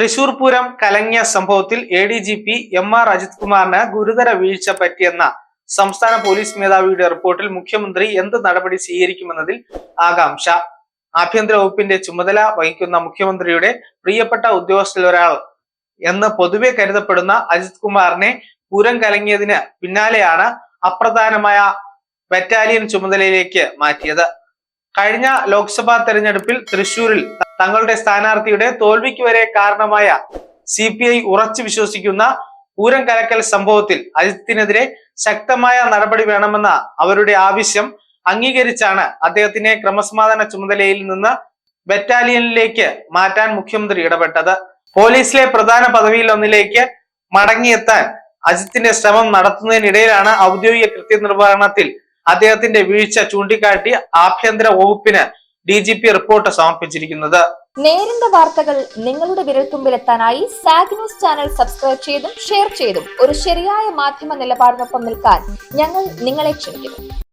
തൃശൂർ പൂരം കലങ്ങിയ സംഭവത്തിൽ A D G P M R Ajith കുമാറിന് ഗുരുതര വീഴ്ച പറ്റിയെന്ന സംസ്ഥാന പോലീസ് മേധാവിയുടെ റിപ്പോർട്ടിൽ മുഖ്യമന്ത്രി എന്ത് നടപടി സ്വീകരിക്കുമെന്നതിൽ ആകാംക്ഷ. ആഭ്യന്തര വകുപ്പിന്റെ ചുമതല വഹിക്കുന്ന മുഖ്യമന്ത്രിയുടെ പ്രിയപ്പെട്ട ഉദ്യോഗസ്ഥരിലൊരാൾ എന്ന് പൊതുവെ കരുതപ്പെടുന്ന അജിത് കുമാറിനെ പൂരം കലങ്ങിയതിന് പിന്നാലെയാണ് അപ്രധാനമായ ബറ്റാലിയൻ ചുമതലയിലേക്ക് മാറ്റിയത്. കഴിഞ്ഞ ലോക്സഭാ തെരഞ്ഞെടുപ്പിൽ തൃശൂരിൽ തങ്ങളുടെ സ്ഥാനാർത്ഥിയുടെ തോൽവിക്ക് വരെ കാരണമായ സി പി ഐ ഉറച്ചു വിശ്വസിക്കുന്ന പൂരം കലക്കൽ സംഭവത്തിൽ അജിത്തിനെതിരെ ശക്തമായ നടപടി വേണമെന്ന അവരുടെ ആവശ്യം അംഗീകരിച്ചാണ് അദ്ദേഹത്തിനെ ക്രമസമാധാന ചുമതലയിൽ നിന്ന് ബറ്റാലിയനിലേക്ക് മാറ്റാൻ മുഖ്യമന്ത്രി ഇടപെട്ടത്. പോലീസിലെ പ്രധാന പദവിയിൽ ഒന്നിലേക്ക് മടങ്ങിയെത്താൻ അജിത്തിന്റെ ശ്രമം നടത്തുന്നതിനിടയിലാണ് ഔദ്യോഗിക കൃത്യനിർവഹണത്തിൽ അദ്ദേഹത്തിന്റെ വീഴ്ച ചൂണ്ടിക്കാട്ടി ആഭ്യന്തര വകുപ്പിന് ഡി ജി പി റിപ്പോർട്ട് സമർപ്പിച്ചിരിക്കുന്നത്. നേരിന്റെ വാർത്തകൾ നിങ്ങളുടെ വിരൽത്തുമ്പിലെത്താനായി സാഗ് ന്യൂസ് ചാനൽ സബ്സ്ക്രൈബ് ചെയ്തും ഷെയർ ചെയ്തും ഒരു ശരിയായ മാധ്യമ നിലപാടിനൊപ്പം നിൽക്കാൻ ഞങ്ങൾ നിങ്ങളെ ക്ഷണിക്കുന്നു.